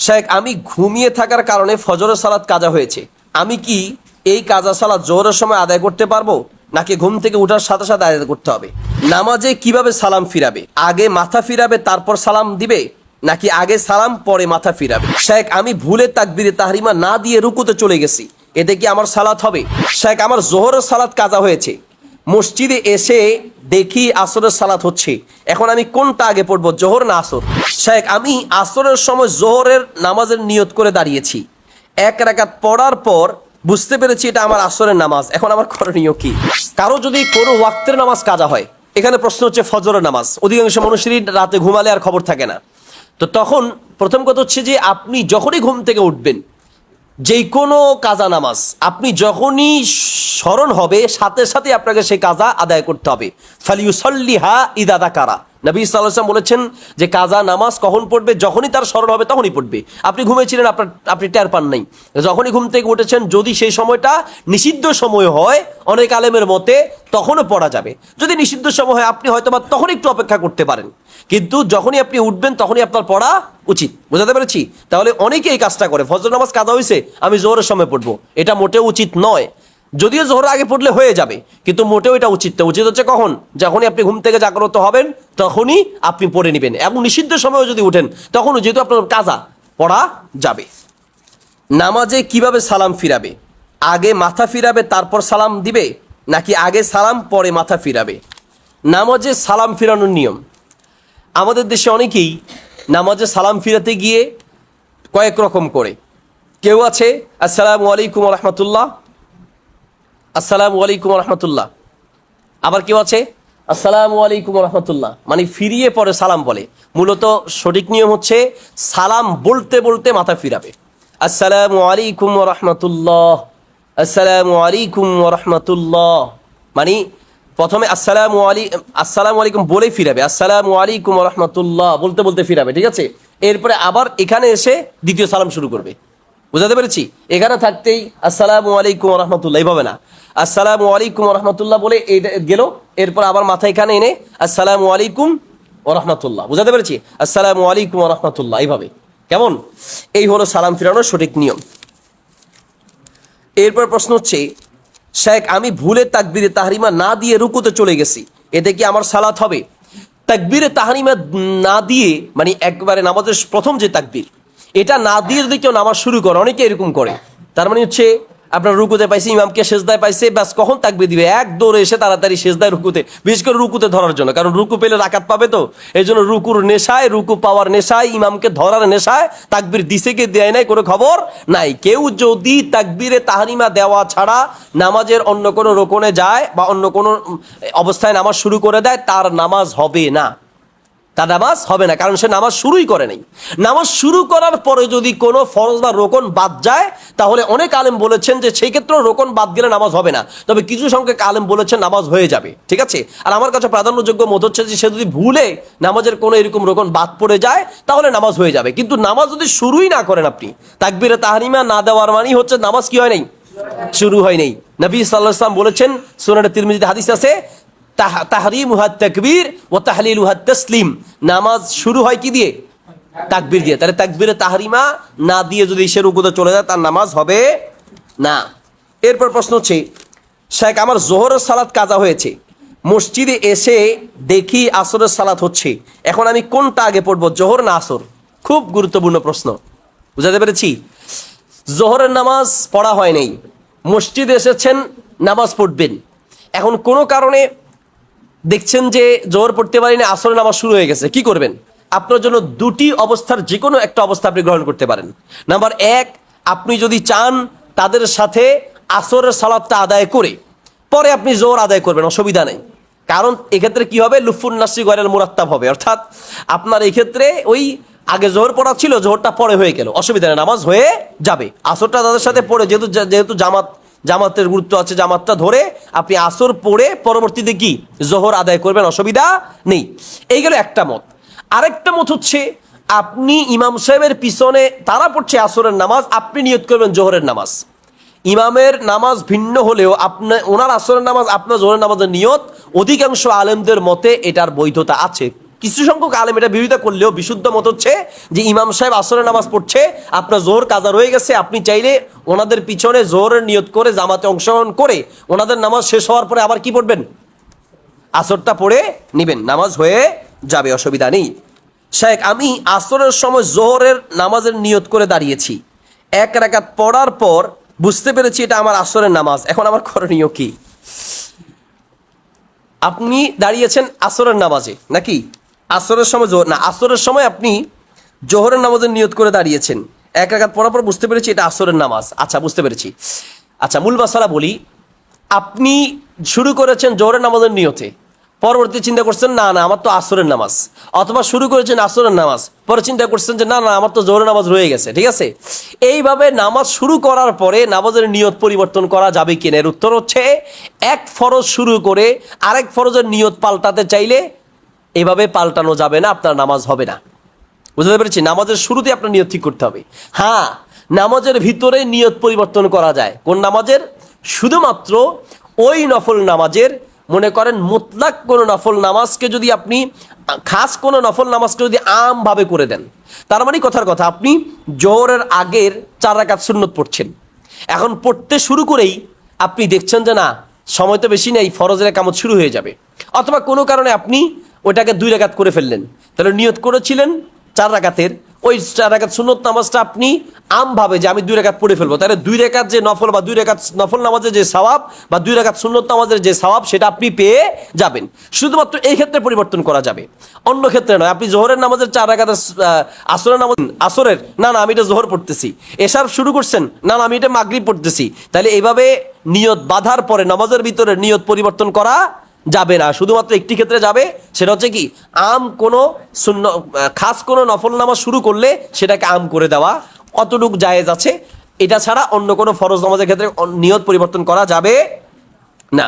শেখ আমি ঘুমিয়ে থাকার কারণে ফজরের সালাত কাজা হয়েছে। আমি কি এই কাজা সালাত জোহরের সময় আদায় করতে পারব? নাকি ঘুম থেকে ওঠার সাথে সাথে আদায় করতে হবে? নামাজে কীভাবে সালাম ফিরাবে? আগে মাথা ফিরাবে, তারপর সালাম দিবে? নাকি আগে সালাম, পরে মাথা ফিরাবে? শেখ আমি ভুলে তাকবিরে তাহরিমা না দিয়ে রুকুতে চলে গেছি। এতে কি আমার সালাত হবে? শেখ আমার জোহরের সালাত কাজা হয়েছে। মসজিদে এসে দেখি আসরের সালাত হচ্ছে। এখন আমি কোনটা আগে পড়ব, জোহর না আসর? শেখ, আমি আসরের সময় জোহরের নামাজের নিয়ত করে দাঁড়িয়েছি। এক রাকাত পড়ার পর বুঝতে পেরেছি এটা আমার আসরের নামাজ। এখন আমার করণীয় কি? কারও যদি কোনো ওয়াক্তের নামাজ কাজা হয়, এখানে প্রশ্ন হচ্ছে ফজরের নামাজ। অধিকাংশ মানুষেরই রাতে ঘুমালে আর খবর থাকে না। তো তখন প্রথম কথা হচ্ছে যে আপনি যখনই ঘুম থেকে উঠবেন যে কোনো কাজা নামাজ, আপনি যখনই স্মরণ হবে, সাথে সাথে আপনাকে সেই কাজা আদায় করতে হবে। ফালিউসল্লিহা ইদাদা কারা নবী সাল্লাম বলেছেন যে কাজা নামাজ কখন পড়বে, যখনই তার স্মরণ হবে তখনই পড়বে। আপনি ঘুমিয়েছিলেন, আপনার, আপনি টের পান নাই। যখনই ঘুম থেকে উঠেছেন, যদি সেই সময়টা নিষিদ্ধ সময় হয়, অনেক আলেমের মতে তখনও পড়া যাবে। যদি নিষিদ্ধ সময় হয়, আপনি হয়তো বা তখন একটু অপেক্ষা করতে পারেন। কিন্তু যখনই আপনি উঠবেন, তখনই আপনার পড়া উচিত। বুঝাতে পেরেছি? তাহলে অনেকে এই কাজটা করে। ফজর নামাজ কাদা হয়েছে আমি জোহরের সময় পড়ব। এটা মোটেও উচিত নয়। যদিও জোহর আগে পড়লে হয়ে যাবে, কিন্তু মোটেও এটা উচিত না উচিত হচ্ছে কখন? যখনই আপনি ঘুম থেকে জাগ্রত হবেন, তখনই আপনি পড়ে নেবেন। এবং নিষিদ্ধ সময়ও যদি উঠেন, তখনও যেহেতু আপনার কাজা, পড়া যাবে। নামাজে কীভাবে সালাম ফিরাবে? আগে মাথা ফিরাবে, তারপর সালাম দিবে? নাকি আগে সালাম, পরে মাথা ফিরাবে? নামাজে সালাম ফিরানোর নিয়ম। আমাদের দেশে অনেকেই নামাজে সালাম ফিরাতে গিয়ে কয়েক রকম করে। কেউ আছে, আসসালামু আলাইকুম রহমতুল্লাহ আসসালামু আলাইকুম রহমতুল্লাহ আবার কেউ আছে, আসসালামু আলাইকুম রহমতুল্লাহ মানে ফিরিয়ে পরে সালাম বলে। মূলত সঠিক নিয়ম হচ্ছে সালাম বলতে বলতে মাথা ফিরাবে। আসসালামু আলাইকুম রহমতুল্লাহ আসসালামু আলাইকুম রহমতুল্লাহ মানে প্রথমে আসসালামু আলী আসসালামু আলাইকুম বলে ফিরাবে। আসসালামু আলাইকুম রহমতুল্লাহ বলতে বলতে ফিরাবে, ঠিক আছে? এরপরে আবার এখানে এসে দ্বিতীয় সালাম শুরু করবে। বুঝাতে পেরেছি? এখানে থাকতেই আসসালামু আলাইকুম রহমতুল্লাহ এইভাবে না। আসসালামু আলাইকুম রহমতুল্লাহ বলে গেল, এরপর আবার মাথা এখানে এনে আসসালামু আলাইকুম রহমতুল্লাহ বুঝাতে পেরেছি? আসসালামু আলাইকুম রহমতুল্লাহ এইভাবে কেমন? এই হলো সালাম ফিরানোর সঠিক নিয়ম। এরপর প্রশ্ন হচ্ছে, শেখ, আমি ভুলে তাকবিরে তাহারিমা না দিয়ে রুকুতে চলে গেছি, এতে কি আমার সালাত হবে? তাকবিরে তাহারিমা না দিয়ে মানে একবারে নামাজের প্রথম যে তাকবির, এটা না দিয়ে যদি কেউ নামাজ শুরু করে, অনেকে এরকম করে। তার মানে হচ্ছে আপনার রুকুতে পাইছে, ইমামকে সেজদায় পাইছে, ব্যাস কখন তাকবির দিবে? এক দৌড়ে এসে তাড়াতাড়ি সেজদায় রুকুতে, বিশেষ করে রুকুতে ধরার জন্য। কারণ রুকু পেলে রাকাত পাবে তো? এই জন্য রুকুর নেশায়, রুকু পাওয়ার নেশায়, ইমামকে ধরার নেশায় তাকবির দিছে কে, দেয় নাই, কোনো খবর নাই। কেউ যদি তাকবিরে তাহারিমা দেওয়া ছাড়া নামাজের অন্য কোনো রোকনে যায় বা অন্য কোনো অবস্থায় নামাজ শুরু করে দেয়, তার নামাজ হবে না। তার নামাজ হবে না, কারণ সে নামাজ শুরুই করে নাই। নামাজ শুরু করার পরে যদি কোনো ফরজ বা রোকন বাদ যায়, তাহলে অনেক আলেম বলেছেন যে সেই ক্ষেত্রে রোকন বাদ গেলে নামাজ হবে না। তবে কিছু সংখ্যক আলেম বলেছেন নামাজ হয়ে যাবে, ঠিক আছে? আর আমার কাছে প্রাধান্যযোগ্য মত হচ্ছে যে সে যদি ভুলে নামাজের কোনো এরকম রোকন বাদ পড়ে যায়, তাহলে নামাজ হয়ে যাবে। কিন্তু নামাজ যদি শুরুই না করেন আপনি, তাকবিরে তাহারিমা না দেওয়ার মানেই হচ্ছে নামাজ কি হয় নাই? শুরু হয় নাই। নবী সাল্লাহ বলেছেন সোনার তিরমিজিতে হাদিস আছে তাহ- তাহরিমুহা তাকবীর ও তাহলিলুহা তসলিম। নামাজ শুরু হয় কি দিয়ে? তাকবীর দিয়ে। তাহলে তাকবীরে তাহরিমা না দিয়ে যদি সে রুকুতে চলে যায়, তার নামাজ হবে না। এরপর প্রশ্ন হচ্ছে শেখ আমার জোহরের সালাত কাজা হয়েছে? মসজিদে এসে দেখি আসরের সালাত হচ্ছে। এখন আমি কোনটা আগে পড়ব, জোহর না আসর? খুব গুরুত্বপূর্ণ প্রশ্ন। বুঝাতে পেরেছি? জোহরের নামাজ পড়া হয় নাই। মসজিদে এসেছেন, নামাজ পড়বেন। এখন কোনো কারণে দেখছেন যে জোহর পড়তে পারিনি, আসরের নামাজ শুরু হয়ে গেছে। কি করবেন? আপনার জন্য দুটি অবস্থার যে কোনো একটা অবস্থা আপনি গ্রহণ করতে পারেন। নাম্বার এক, আপনি যদি চান তাদের সাথে আসরের সালাদটা আদায় করে, পরে আপনি জোর আদায় করবেন, অসুবিধা নেই। কারণ এক্ষেত্রে কি হবে? লুফুন নাসি গরের মুরাত্তাব হবে। অর্থাৎ আপনার এক্ষেত্রে ওই আগে জোহর পড়া ছিল, জোহরটা পরে হয়ে গেল। অসুবিধা নেই, নামাজ হয়ে যাবে। আসরটা তাদের সাথে পড়ে, যেহেতু যেহেতু জামাত জামাতের গুরুত্ব আছে জামাতটা ধরে আপনি আসর পড়ে পরবর্তীতে কি জোহর আদায় করবেন, অসুবিধা নেই। এই গেল একটা মত। আরেকটা মত হচ্ছে আপনি ইমাম সাহেবের পিছনে তারা পড়ছে আসরের নামাজ, আপনি নিয়ত করবেন জোহরের নামাজ। ইমামের নামাজ ভিন্ন হলেও আপনার ওনার আসরের নামাজ, আপনার জোহরের নামাজের নিয়ত, অধিকাংশ আলেমদের মতে এটার বৈধতা আছে। কিছু সংখ্যক আলেম এটা বিরোধিতা করলেও বিশুদ্ধ মত হচ্ছে যে ইমাম সাহেব আসরের নামাজ পড়ছে, আপনার জোর কাজা রয়ে গেছে, আপনি চাইলে ওনাদের পিছনে জোরের নিয়ত করে, জামাতে অংশগ্রহণ করে ওনাদের নামাজ শেষ হওয়ার পরে আবার কি পড়বেন? আসরটা পড়ে নিবেন, নামাজ হয়ে যাবে, অসুবিধা নেই। শেখ, আমি আসরের সময় জোহরের নামাজের নিয়ত করে দাঁড়িয়েছি। এক রাকাত পড়ার পর বুঝতে পেরেছি এটা আমার আসরের নামাজ, এখন আমার করণীয় কি? আপনি দাঁড়িয়েছেন আসরের নামাজে, নাকি? আসরের সময় জোহর না, আসরের সময় আপনি জোহরের নামাজের নিয়ত করে দাঁড়িয়েছেন। এক রাকাত পড়ার পর বুঝতে পেরেছি এটা আসরের নামাজ। আচ্ছা বুঝতে পেরেছি। আচ্ছা মূল মশালা বলি, আপনি শুরু করেছেন জোহরের নামাজের নিয়তে। পরবর্তী চিন্তা করছেন, না না, আমার তো আসরের নামাজ। অথবা শুরু করেছেন আসরের নামাজ। পরে চিন্তা করছেন যে, না না, আমার তো জোহরের নামাজ রয়ে গেছে। ঠিক আছে? এইভাবে নামাজ শুরু করার পরে নামাজের নিয়ত পরিবর্তন করা যাবে কিনা? এর উত্তর হচ্ছে, এক ফরজ শুরু করে আরেক ফরজের নিয়ত পাল্টাতে চাইলে এভাবে পাল্টানো যাবে না, আপনার নামাজ হবে না। বুঝতে পেরেছি নামাজের শুরুতে আপনার নিয়ত ঠিক করতে হবে। হ্যাঁ নামাজের ভিতরে নিয়ত পরিবর্তন করা যায়। কোন নামাজের? শুধুমাত্র ওই নফল নামাজের। মনে করেন, মোতলাক কোনো নফল নামাজকে যদি আপনি, খাস কোনো নফল নামাজকে যদি আমভাবে করে দেন, তার মানে কথার কথা, আপনি জোহরের আগের চার রাকাত সুন্নত পড়ছেন। এখন পড়তে শুরু করেই আপনি দেখছেন যে না, সময় তো বেশি নেই, ফরজের কামত শুরু হয়ে যাবে। অথবা কোনো কারণে আপনি ওটাকে দুই রাকাত করে ফেললেন। তাহলে নিয়ত করেছিলেন চার রাকাতের। ওই চার রাকাত সুন্নত নামাজটা আপনি আম ভাবে যে আমি দুই রেখাত পড়ে ফেলব। তাহলে দুই রেখাত যে নফল বা দুই রেখাত নফল নামাজের যে সওয়াব বা দুই রেখাত সুন্নত নামাজের যে সওয়াব, সেটা আপনি পেয়ে যাবেন। শুধুমাত্র এই ক্ষেত্রে পরিবর্তন করা যাবে। অন্য ক্ষেত্রে নয়, আপনি জোহরের নামাজের চার রাকাতের আসরের নামাজ আসরের না না, আমি এটা জোহর পড়তেছি। এশার শুরু করছেন, না না, আমি এটা মাগরিব পড়তেছি। তাহলে এইভাবে নিয়ত বাধার পরে নামাজের ভিতরে নিয়ত পরিবর্তন করা যাবে না। শুধুমাত্র একটি ক্ষেত্রে যাবে, সেটা হচ্ছে কি, আম কোনো শূন্য, খাস কোনো নফল নামাজ শুরু করলে সেটাকে আম করে দেওয়া কতটুক জায়েজ আছে। এটা ছাড়া অন্য কোনো ফরজ নামাজের ক্ষেত্রে নিয়ত পরিবর্তন করা যাবে না।